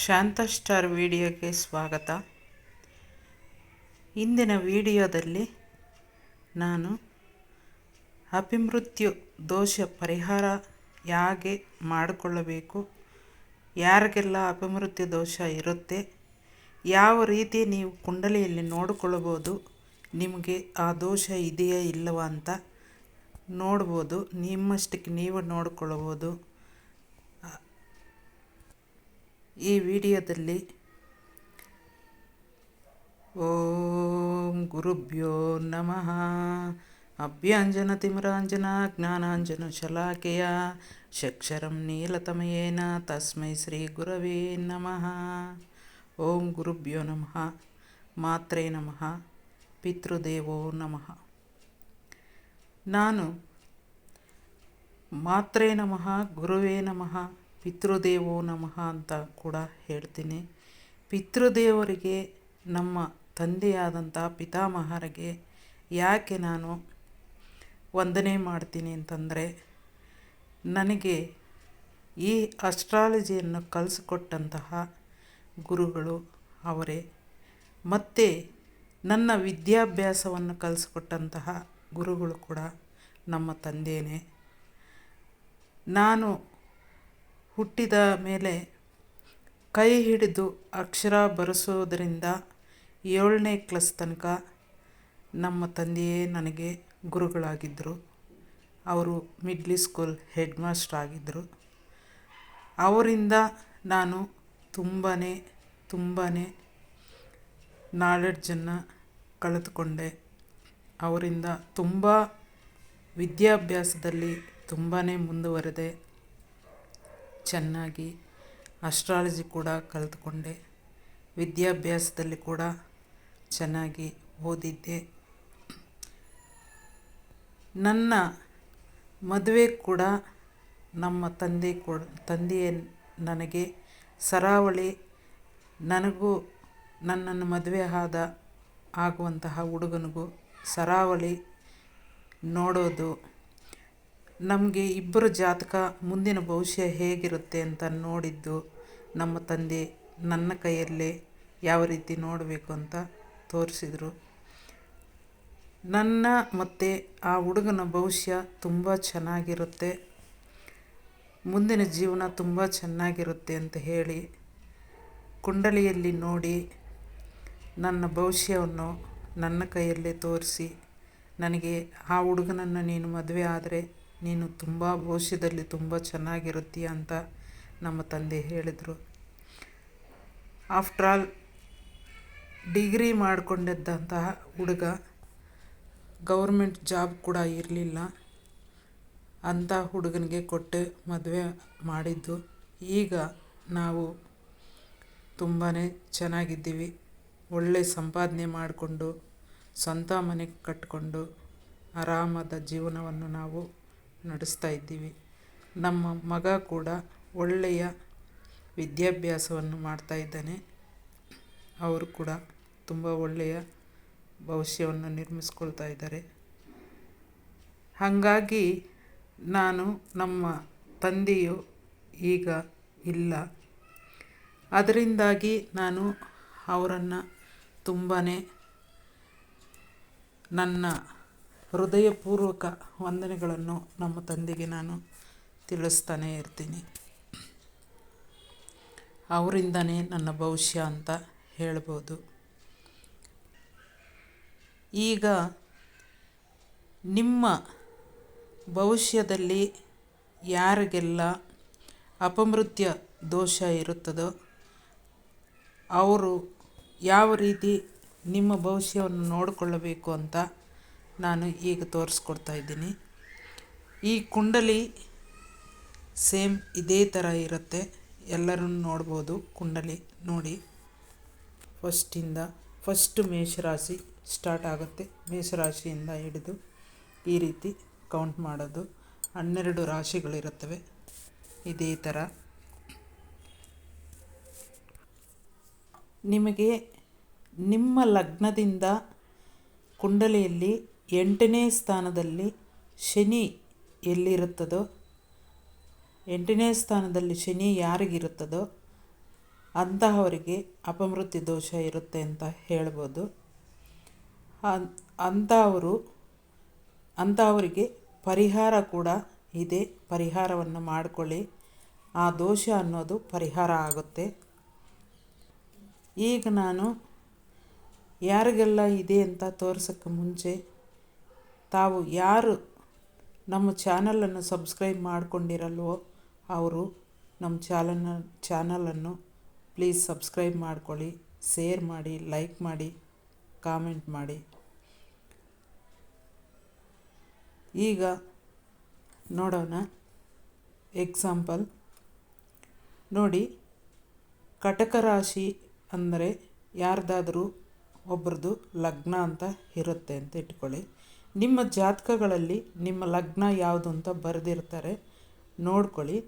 ಶಾಂತ star ವಿಡಿಯೋಗೆ ಸ್ವಾಗತ. ಇಂದಿನ ವಿಡಿಯೋದಲ್ಲಿ ನಾನು ಅಪಿಮೃತ್ಯು ದೋಷ ಪರಿಹಾರ ಹೇಗೆ ಮಾಡಿಕೊಳ್ಳಬೇಕು, ಯಾರಿಗೆಲ್ಲ ಅಭಿಮೃತ್ಯು ದೋಷ ಇರುತ್ತೆ, ಯಾವ ರೀತಿ ನೀವು ಕುಂಡಲಿಯಲ್ಲಿ ನೋಡಿಕೊಳ್ಳಬೋದು ನಿಮಗೆ ಆ ದೋಷ ಇದೆಯಾ ಇಲ್ಲವಾ ಅಂತ ನೋಡ್ಬೋದು, ನಿಮ್ಮಷ್ಟಕ್ಕೆ ನೀವು ನೋಡಿಕೊಳ್ಳಬೋದು ಈ ವಿಡಿಯೋದಲ್ಲಿ ಓಂ ಗುರುಭ್ಯೋ ನಮಃ. ಅಭ್ಯಾಂಜನ ತಿಮರಾಂಜನ, ಜ್ಞಾನಾಂಜನ ಶಲಾಕೆಯ, ಶಕ್ಷರಂ ನೀಲತಮಯೇನ, ತಸ್ಮೈ ಶ್ರೀ ಗುರವೇ ನಮಃ. ಓಂ ಗುರುಭ್ಯೋ ನಮಃ. ಮಾತ್ರೇ ನಮಃ. ಪಿತೃದೇವೋ ನಮಃ. ನಾನು ಮಾತ್ರೇ ನಮಃ, ಗುರುವೇ ನಮಃ. ಪಿತೃದೇವೋ ನಮಃ ಅಂತ ಕೂಡ ಹೇಳ್ತೀನಿ. ಪಿತೃದೇವರಿಗೆ ನಮ್ಮ ತಂದೆಯಾದಂಥ ಪಿತಾಮಹರಿಗೆ ಯಾಕೆ ನಾನು ವಂದನೆ ಮಾಡ್ತೀನಿ ಅಂತಂದರೆ, ನನಗೆ ಈ ಅಸ್ಟ್ರಾಲಜಿಯನ್ನು ಕಲಿಸಿಕೊಟ್ಟಂತಹ ಗುರುಗಳು ಅವರೇ. ಮತ್ತು ನನ್ನ ವಿದ್ಯಾಭ್ಯಾಸವನ್ನು ಕಲಿಸಿಕೊಟ್ಟಂತಹ ಗುರುಗಳು ಕೂಡ ನಮ್ಮ ತಂದೆಯೇ ನಾನು ಹುಟ್ಟಿದ ಮೇಲೆ ಕೈ ಹಿಡಿದು ಅಕ್ಷರ ಬರೆಸೋದರಿಂದ ಏಳನೇ ಕ್ಲಾಸ್ ತನಕ ನಮ್ಮ ತಂದೆಯೇ ನನಗೆ ಗುರುಗಳಾಗಿದ್ದರು. ಅವರು ಮಿಡ್ಲಿ ಸ್ಕೂಲ್ ಹೆಡ್ ಮಾಸ್ಟರ್ ಆಗಿದ್ದರು. ಅವರಿಂದ ನಾನು ತುಂಬಾ ತುಂಬಾ ನಾಲೆಡ್ಜನ್ನು ಕಳೆದುಕೊಂಡೆ. ಅವರಿಂದ ತುಂಬ ವಿದ್ಯಾಭ್ಯಾಸದಲ್ಲಿ ತುಂಬಾ ಮುಂದುವರೆದೆ. ಚೆನ್ನಾಗಿ ಅಸ್ಟ್ರಾಲಜಿ ಕೂಡ ಕಲಿತ್ಕೊಂಡೆ. ವಿದ್ಯಾಭ್ಯಾಸದಲ್ಲಿ ಕೂಡ ಚೆನ್ನಾಗಿ ಓದಿದ್ದೆ. ನನ್ನ ಮದುವೆ ಕೂಡ ನಮ್ಮ ತಂದೆ ಕೂಡ ತಂದೆಯ ನನಗೆ ಸರಾವಳಿ ನನಗೂ ನನ್ನನ್ನು ಮದುವೆ ಆದ, ಆಗುವಂತಹ ಹುಡುಗನಿಗೂ ಸರಾವಳಿ ನೋಡೋದು ನಮಗೆ ಇಬ್ಬರು ಜಾತಕ ಮುಂದಿನ ಭವಿಷ್ಯ ಹೇಗಿರುತ್ತೆ ಅಂತ ನೋಡಿದ್ದು ನಮ್ಮ ತಂದೆ ನನ್ನ ಕೈಯಲ್ಲೇ ಯಾವ ರೀತಿ ನೋಡಬೇಕು ಅಂತ ತೋರಿಸಿದರು. ನನ್ನ ಮತ್ತು ಆ ಹುಡುಗನ ಭವಿಷ್ಯ ತುಂಬ ಚೆನ್ನಾಗಿರುತ್ತೆ. ಮುಂದಿನ ಜೀವನ ತುಂಬ ಚೆನ್ನಾಗಿರುತ್ತೆ ಅಂತ ಹೇಳಿ ಕುಂಡಲಿಯಲ್ಲಿ ನೋಡಿ ನನ್ನ ಭವಿಷ್ಯವನ್ನು ನನ್ನ ಕೈಯಲ್ಲೇ ತೋರಿಸಿ ನನಗೆ ಆ ಹುಡುಗನನ್ನು ನೀನು ಮದುವೆ ಆದರೆ ನೀನು ತುಂಬ ಭವಿಷ್ಯದಲ್ಲಿ ತುಂಬ ಚೆನ್ನಾಗಿರುತ್ತೀಯ ಅಂತ ನಮ್ಮ ತಂದೆ ಹೇಳಿದರು. ಆಫ್ಟರ್ ಆಲ್ ಡಿಗ್ರಿ ಮಾಡಿಕೊಂಡಿದ್ದಂತಹ ಹುಡುಗ ಗೌರ್ಮೆಂಟ್ ಜಾಬ್ ಕೂಡ ಇರಲಿಲ್ಲ. ಅಂಥ ಹುಡುಗನಿಗೆ ಕೊಟ್ಟು ಮದುವೆ ಮಾಡಿದ್ದು. ಈಗ ನಾವು ತುಂಬಾ ಚೆನ್ನಾಗಿದ್ದೀವಿ. ಒಳ್ಳೆ ಸಂಪಾದನೆ ಮಾಡಿಕೊಂಡು, ಸ್ವಂತ ಮನೆ ಕಟ್ಟಿಕೊಂಡು ಆರಾಮದ ಜೀವನವನ್ನು ನಾವು ನಡೆಸ್ತಾ ಇದ್ದೀವಿ. ನಮ್ಮ ಮಗ ಕೂಡ ಒಳ್ಳೆಯ ವಿದ್ಯಾಭ್ಯಾಸವನ್ನು ಮಾಡ್ತಾ ಇದ್ದಾನೆ. ಅವರು ಕೂಡ ತುಂಬ ಒಳ್ಳೆಯ ಭವಿಷ್ಯವನ್ನು ನಿರ್ಮಿಸ್ಕೊಳ್ತಾ ಇದ್ದಾರೆ. ಹಾಗಾಗಿ ನಾನು ನಮ್ಮ ತಂದೆಯು ಈಗ ಇಲ್ಲ. ಅದರಿಂದಾಗಿ ನಾನು ಅವರನ್ನು ತುಂಬಾ ನನ್ನ ಹೃದಯಪೂರ್ವಕ ವಂದನೆಗಳನ್ನು ನಮ್ಮ ತಂದೆಗೆ ನಾನು ತಿಳಿಸ್ತಾನೆ ಇರ್ತೀನಿ. ಅವರಿಂದನೇ ನನ್ನ ಭವಿಷ್ಯ ಅಂತ ಹೇಳ್ಬೋದು. ಈಗ ನಿಮ್ಮ ಭವಿಷ್ಯದಲ್ಲಿ ಯಾರಿಗೆಲ್ಲ ಅಪಮೃತ್ಯ ದೋಷ ಇರುತ್ತದೋ ಅವರು ಯಾವ ರೀತಿ ನಿಮ್ಮ ಭವಿಷ್ಯವನ್ನು ನೋಡಿಕೊಳ್ಳಬೇಕು ಅಂತ ನಾನು ಈಗ ತೋರಿಸ್ಕೊಡ್ತಾ ಇದ್ದೀನಿ. ಈ ಕುಂಡಲಿ ಸೇಮ್ ಇದೇ ಥರ ಇರುತ್ತೆ. ಎಲ್ಲರೂ ನೋಡ್ಬೋದು ಕುಂಡಲಿ ನೋಡಿ. ಫಸ್ಟಿಂದ ಫಸ್ಟು ಮೇಷರಾಶಿ ಸ್ಟಾರ್ಟ್ ಆಗುತ್ತೆ. ಮೇಷರಾಶಿಯಿಂದ ಹಿಡಿದು ಈ ರೀತಿ ಕೌಂಟ್ ಮಾಡೋದು. ಹನ್ನೆರಡು ರಾಶಿಗಳಿರುತ್ತವೆ. ಇದೇ ಥರ. ನಿಮಗೆ ನಿಮ್ಮ ಲಗ್ನದಿಂದ ಕುಂಡಲಿಯಲ್ಲಿ ಎಂಟನೇ ಸ್ಥಾನದಲ್ಲಿ ಶನಿ ಎಲ್ಲಿರುತ್ತದೋ, ಎಂಟನೇ ಸ್ಥಾನದಲ್ಲಿ ಶನಿ ಯಾರಿಗಿರುತ್ತದೋ ಅಂತಹವರಿಗೆ ಅಪಮೃತ್ಯು ದೋಷ ಇರುತ್ತೆ ಅಂತ ಹೇಳ್ಬೋದು. ಅಂಥವರು ಅಂಥವರಿಗೆ ಪರಿಹಾರ ಕೂಡ ಇದೆ. ಪರಿಹಾರವನ್ನು ಮಾಡಿಕೊಳ್ಳಿ. ಆ ದೋಷ ಅನ್ನೋದು ಪರಿಹಾರ ಆಗುತ್ತೆ. ಈಗ ನಾನು ಯಾರಿಗೆಲ್ಲ ಇದೆ ಅಂತ ತೋರ್ಸೋಕ್ಕೆ ಮುಂಚೆ ತಾವು ಯಾರು ನಮ್ಮ ಚಾನಲನ್ನು ಸಬ್ಸ್ಕ್ರೈಬ್ ಮಾಡ್ಕೊಂಡಿರಲ್ವೋ ಅವರು ನಮ್ಮ ಚಾಲನ ಚಾನಲನ್ನು ಪ್ಲೀಸ್ ಸಬ್ಸ್ಕ್ರೈಬ್ ಮಾಡ್ಕೊಳ್ಳಿ, ಶೇರ್ ಮಾಡಿ, ಲೈಕ್ ಮಾಡಿ, ಕಾಮೆಂಟ್ ಮಾಡಿ. ಈಗ ನೋಡೋಣ ಎಕ್ಸಾಂಪಲ್. ನೋಡಿ, ಕಟಕ ರಾಶಿ ಅಂದರೆ ಯಾರ್ದಾದರೂ ಒಬ್ರದ್ದು ಲಗ್ನ ಅಂತ ಇರುತ್ತೆ ಅಂತ ಇಟ್ಕೊಳ್ಳಿ. ನಿಮ್ಮ ಜಾತಕಗಳಲ್ಲಿ ನಿಮ್ಮ ಲಗ್ನ ಯಾವುದು ಅಂತ ಬರೆದಿರ್ತಾರೆ, ನೋಡ್ಕೊಳ್ಳಿ.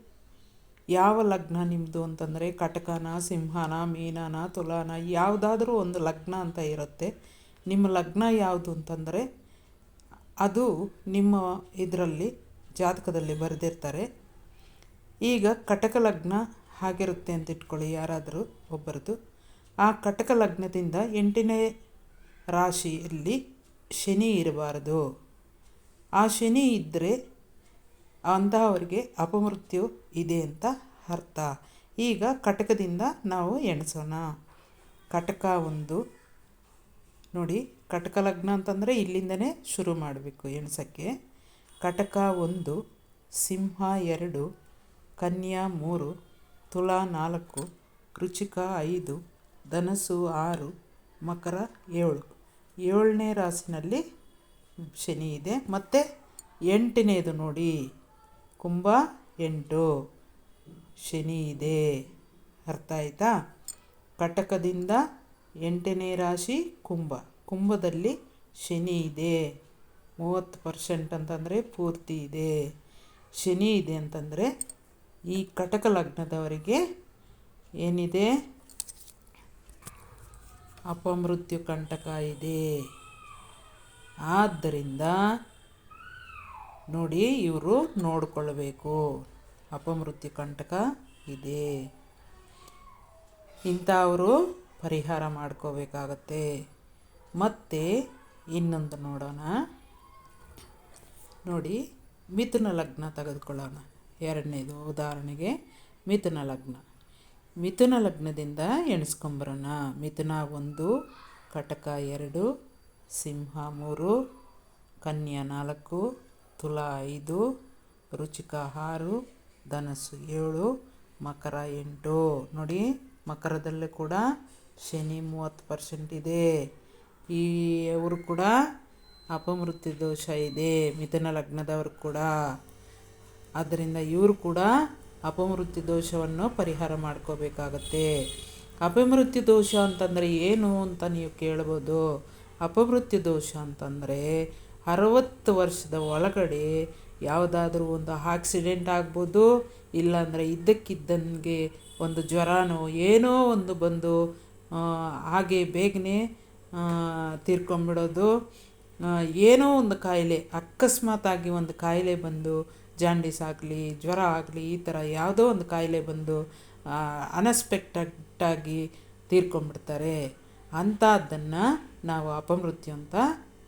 ಯಾವ ಲಗ್ನ ನಿಮ್ಮದು ಅಂತಂದರೆ ಕಟಕನ, ಸಿಂಹನ, ಮೀನನ, ತುಲಾನ, ಯಾವುದಾದ್ರೂ ಒಂದು ಲಗ್ನ ಅಂತ ಇರುತ್ತೆ. ನಿಮ್ಮ ಲಗ್ನ ಯಾವುದು ಅಂತಂದರೆ ಅದು ನಿಮ್ಮ ಇದರಲ್ಲಿ, ಜಾತಕದಲ್ಲಿ ಬರೆದಿರ್ತಾರೆ. ಈಗ ಕಟಕ ಲಗ್ನ ಆಗಿರುತ್ತೆ ಅಂತ ಇಟ್ಕೊಳ್ಳಿ ಯಾರಾದರೂ ಒಬ್ಬರದು. ಆ ಕಟಕ ಲಗ್ನದಿಂದ ಎಂಟನೇ ರಾಶಿಯಲ್ಲಿ ಶನಿ ಇರಬಾರದು. ಆ ಶನಿ ಇದ್ದರೆ ಅಂತಹವರಿಗೆ ಅಪಮೃತ್ಯು ಇದೆ ಅಂತ ಅರ್ಥ. ಈಗ ಕಟಕದಿಂದ ನಾವು ಎಣಿಸೋಣ. ಕಟಕ ಒಂದು. ನೋಡಿ, ಕಟಕ ಲಗ್ನ ಅಂತಂದರೆ ಇಲ್ಲಿಂದನೇ ಶುರು ಮಾಡಬೇಕು ಎಣ್ಸೋಕ್ಕೆ. ಕಟಕ ಒಂದು, ಸಿಂಹ ಎರಡು, ಕನ್ಯಾ ಮೂರು, ತುಲಾ ನಾಲ್ಕು, ಕೃಚಿಕ ಐದು, ಧನಸು ಆರು, ಮಕರ ಏಳು. ಏಳನೇ ರಾಸಿನಲ್ಲಿ ಶನಿ ಇದೆ. ಮತ್ತು ಎಂಟನೇದು ನೋಡಿ. ಕುಂಭ ಎಂಟು. ಶನಿ ಇದೆ. ಅರ್ಥ ಆಯಿತಾ? ಕಟಕದಿಂದ ಎಂಟನೇ ರಾಶಿ ಕುಂಭ. ಕುಂಭದಲ್ಲಿ ಶನಿ ಇದೆ. ಮೂವತ್ತು ಪರ್ಸೆಂಟ್ ಅಂತಂದರೆ ಪೂರ್ತಿ ಇದೆ. ಶನಿ ಇದೆ ಅಂತಂದರೆ ಈ ಕಟಕ ಲಗ್ನದವರಿಗೆ ಏನಿದೆ? ಅಪಮೃತ್ಯು ಕಂಟಕ ಇದೆ. ಆದ್ದರಿಂದ ನೋಡಿ, ಇವರು ನೋಡಿಕೊಳ್ಬೇಕು. ಅಪಮೃತ್ಯು ಕಂಟಕ ಇದೆ. ಇಂಥವರು ಪರಿಹಾರ ಮಾಡ್ಕೋಬೇಕಾಗತ್ತೆ. ಮತ್ತು ಇನ್ನೊಂದು ನೋಡೋಣ. ನೋಡಿ, ಮಿಥುನ ಲಗ್ನ ತೆಗೆದುಕೊಳ್ಳೋಣ. ಎರಡನೇದು ಉದಾಹರಣೆಗೆ ಮಿಥುನ ಲಗ್ನ. ಮಿಥುನ ಲಗ್ನದಿಂದ ಎಣಿಸ್ಕೊಂಬರೋಣ. ಮಿಥುನ ಒಂದು, ಕಟಕ ಎರಡು, ಸಿಂಹ ಮೂರು, ಕನ್ಯಾ ನಾಲ್ಕು, ತುಲಾ ಐದು, ರುಚಿಕ ಆರು, ಧನಸ್ಸು ಏಳು, ಮಕರ ಎಂಟು. ನೋಡಿ, ಮಕರದಲ್ಲೂ ಕೂಡ ಶನಿ ಮೂವತ್ತು ಪರ್ಸೆಂಟ್ ಇದೆ. ಈ ಅವರು ಕೂಡ ಅಪಮೃತ್ಯು ದೋಷ ಇದೆ, ಮಿಥುನ ಲಗ್ನದವರು ಕೂಡ. ಆದ್ದರಿಂದ ಇವರು ಕೂಡ ಅಪಮೃತ್ಯು ದೋಷವನ್ನು ಪರಿಹಾರ ಮಾಡ್ಕೋಬೇಕಾಗತ್ತೆ. ಅಪಮೃತ್ಯು ದೋಷ ಅಂತಂದರೆ ಏನು ಅಂತ ನೀವು ಕೇಳ್ಬೋದು. ಅಪಮೃತ್ಯು ದೋಷ ಅಂತಂದರೆ ಅರವತ್ತು ವರ್ಷದ ಒಳಗಡೆ ಯಾವುದಾದ್ರೂ ಒಂದು ಆಕ್ಸಿಡೆಂಟ್ ಆಗ್ಬೋದು, ಇಲ್ಲಾಂದರೆ ಇದ್ದಕ್ಕಿದ್ದಂಗೆ ಒಂದು ಜ್ವರನೋ ಏನೋ ಒಂದು ಬಂದು ಹಾಗೆ ಬೇಗನೆ ತೀರ್ಕೊಂಬಿಡೋದು ಏನೋ ಒಂದು ಕಾಯಿಲೆ ಅಕಸ್ಮಾತಾಗಿ ಒಂದು ಕಾಯಿಲೆ ಬಂದು ಜಾಂಡೀಸ್ ಆಗಲಿ, ಜ್ವರ ಆಗಲಿ, ಈ ಥರ ಯಾವುದೋ ಒಂದು ಕಾಯಿಲೆ ಬಂದು ಅನಸ್ಪೆಕ್ಟೆಡ್ಟಾಗಿ ತೀರ್ಕೊಂಡ್ಬಿಡ್ತಾರೆ. ಅಂಥದ್ದನ್ನು ನಾವು ಅಪಮೃತ್ಯು ಅಂತ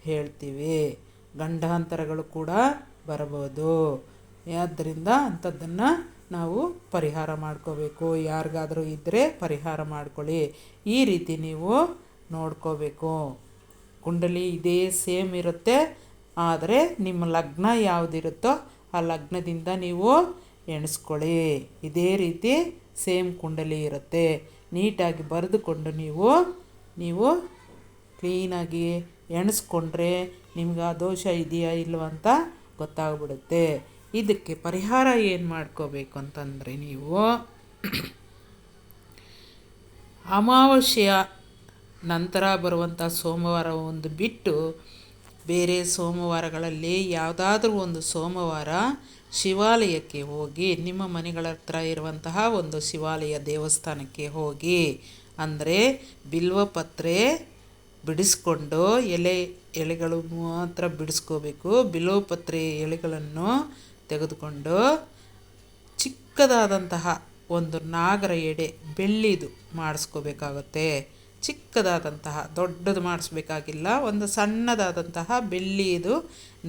ಹೇಳ್ತೀವಿ. ಗಂಡಾಂತರಗಳು ಕೂಡ ಬರಬಹುದು. ಆದ್ದರಿಂದ ಅಂಥದ್ದನ್ನು ನಾವು ಪರಿಹಾರ ಮಾಡ್ಕೋಬೇಕು. ಯಾರಿಗಾದರೂ ಇದ್ದರೆ ಪರಿಹಾರ ಮಾಡ್ಕೊಳ್ಳಿ. ಈ ರೀತಿ ನೀವು ನೋಡ್ಕೋಬೇಕು. ಕುಂಡಲಿ ಇದೇ ಸೇಮ್ ಇರುತ್ತೆ. ಆದರೆ ನಿಮ್ಮ ಲಗ್ನ ಯಾವುದಿರುತ್ತೋ ಆ ಲಗ್ನದಿಂದ ನೀವು ಎಣಿಸ್ಕೊಳ್ಳಿ. ಇದೇ ರೀತಿ ಸೇಮ್ ಕುಂಡಲಿ ಇರುತ್ತೆ. ನೀಟಾಗಿ ಬರೆದುಕೊಂಡು ನೀವು ನೀವು ಕ್ಲೀನಾಗಿ ಎಣಿಸ್ಕೊಂಡ್ರೆ ನಿಮ್ಗೆ ಆ ದೋಷ ಇದೆಯಾ ಇಲ್ವ ಅಂತ ಗೊತ್ತಾಗ್ಬಿಡುತ್ತೆ. ಇದಕ್ಕೆ ಪರಿಹಾರ ಏನು ಮಾಡ್ಕೋಬೇಕು ಅಂತಂದರೆ ನೀವು ಅಮಾವಾಸ್ಯೆಯ ನಂತರ ಬರುವಂಥ ಸೋಮವಾರ ಒಂದು ಬಿಟ್ಟು ಬೇರೆ ಸೋಮವಾರಗಳಲ್ಲಿ ಯಾವುದಾದ್ರೂ ಒಂದು ಸೋಮವಾರ ಶಿವಾಲಯಕ್ಕೆ ಹೋಗಿ, ನಿಮ್ಮ ಮನೆಗಳ ಹತ್ರ ಇರುವಂತಹ ಒಂದು ಶಿವಾಲಯ ದೇವಸ್ಥಾನಕ್ಕೆ ಹೋಗಿ, ಅಂದರೆ ಬಿಲ್ವಪತ್ರೆ ಬಿಡಿಸ್ಕೊಂಡು ಎಲೆ, ಎಲೆಗಳು ಮಾತ್ರ ಬಿಡಿಸ್ಕೋಬೇಕು. ಬಿಲ್ವಪತ್ರೆ ಎಲೆಗಳನ್ನು ತೆಗೆದುಕೊಂಡು ಚಿಕ್ಕದಾದಂತಹ ಒಂದು ನಾಗರ ಎಡೆ ಬೆಳ್ಳಿದು ಮಾಡಿಸ್ಕೋಬೇಕಾಗುತ್ತೆ. ಚಿಕ್ಕದಾದಂತಹ, ದೊಡ್ಡದು ಮಾಡಿಸ್ಬೇಕಾಗಿಲ್ಲ, ಒಂದು ಸಣ್ಣದಾದಂತಹ ಬೆಳ್ಳಿಯದು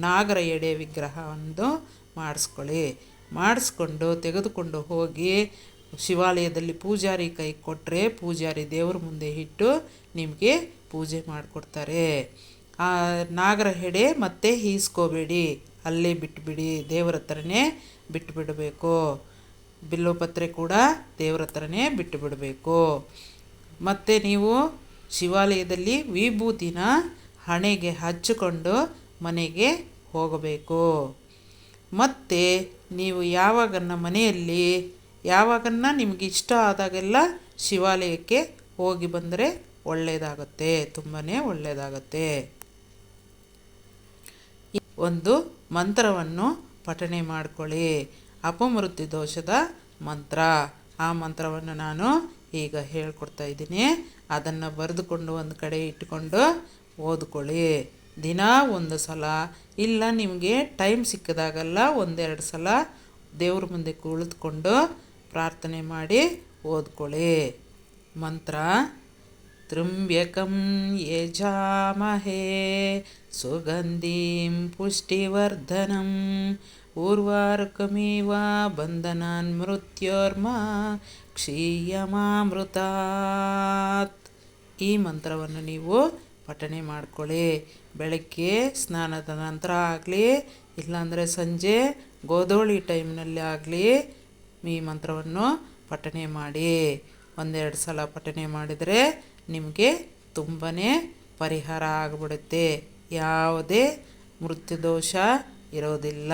ನಾಗರ ಎಡೆ ವಿಗ್ರಹವನ್ನು ಮಾಡಿಸ್ಕೊಳ್ಳಿ. ಮಾಡಿಸ್ಕೊಂಡು ತೆಗೆದುಕೊಂಡು ಹೋಗಿ ಶಿವಾಲಯದಲ್ಲಿ ಪೂಜಾರಿ ಕೈ ಕೊಟ್ಟರೆ ಪೂಜಾರಿ ದೇವ್ರ ಮುಂದೆ ಇಟ್ಟು ನಿಮಗೆ ಪೂಜೆ ಮಾಡಿಕೊಡ್ತಾರೆ. ಆ ನಾಗರ ಹೆಡೆ ಮತ್ತೆ ಈಸ್ಕೋಬೇಡಿ, ಅಲ್ಲೇ ಬಿಟ್ಟುಬಿಡಿ ದೇವರ ಹತ್ರನೇ ಬಿಟ್ಟುಬಿಡಬೇಕು ಬಿಲ್ಲೋಪತ್ರೆ ಕೂಡ ದೇವ್ರ ಹತ್ರನೇ ಬಿಟ್ಟು ಬಿಡಬೇಕು ಮತ್ತು ನೀವು ಶಿವಾಲಯದಲ್ಲಿ ವಿಭೂತಿನ ಹಣೆಗೆ ಹಚ್ಚಿಕೊಂಡು ಮನೆಗೆ ಹೋಗಬೇಕು. ಮತ್ತು ನೀವು ಯಾವಾಗನ್ನ ಮನೆಯಲ್ಲಿ, ಯಾವಾಗನ್ನ ನಿಮಗೆ ಇಷ್ಟ ಆದಾಗೆಲ್ಲ ಶಿವಾಲಯಕ್ಕೆ ಹೋಗಿ ಬಂದರೆ ಒಳ್ಳೆಯದಾಗತ್ತೆ ತುಂಬಾ ಒಳ್ಳೆಯದಾಗತ್ತೆ. ಒಂದು ಮಂತ್ರವನ್ನು ಪಠಣೆ ಮಾಡಿಕೊಳ್ಳಿ. ಅಪಮೃತ್ಯು ದೋಷದ ಮಂತ್ರ. ಆ ಮಂತ್ರವನ್ನು ನಾನು ಈಗ ಹೇಳ್ಕೊಡ್ತಾ ಇದ್ದೀನಿ ಅದನ್ನು ಬರೆದುಕೊಂಡು ಒಂದು ಕಡೆ ಇಟ್ಕೊಂಡು ಓದ್ಕೊಳ್ಳಿ ದಿನ ಒಂದು ಸಲ ಇಲ್ಲ ನಿಮಗೆ ಟೈಮ್ ಸಿಕ್ಕಿದಾಗೆಲ್ಲ ಒಂದೆರಡು ಸಲ ದೇವ್ರ ಮುಂದೆ ಕುಳಿತುಕೊಂಡು ಪ್ರಾರ್ಥನೆ ಮಾಡಿ ಓದ್ಕೊಳ್ಳಿ ಮಂತ್ರ त्र्यम्बकं यजामहे सुगन्धिं पुष्टिवर्धनम् ಊರ್ವಾರುಕಮೇವ ಬಂಧನಾನ್ ಮೃತ್ಯೋರ್ಮ ಕ್ಷೀಯಮಾಮೃತಾತ್. ಈ ಮಂತ್ರವನ್ನು ನೀವು ಪಠಣೆ ಮಾಡ್ಕೊಳ್ಳಿ. ಬೆಳಗ್ಗೆ ಸ್ನಾನದ ನಂತರ ಆಗಲಿ, ಇಲ್ಲಾಂದರೆ ಸಂಜೆ ಗೋಧೂಳಿ ಟೈಮ್ನಲ್ಲಿ ಆಗಲಿ, ಈ ಮಂತ್ರವನ್ನು ಪಠಣೆ ಮಾಡಿ. ಒಂದೆರಡು ಸಲ ಪಠಣೆ ಮಾಡಿದರೆ ನಿಮಗೆ ತುಂಬಾ ಪರಿಹಾರ ಆಗಿಬಿಡುತ್ತೆ. ಯಾವುದೇ ಮೃತ್ಯುದೋಷ ಇರೋದಿಲ್ಲ.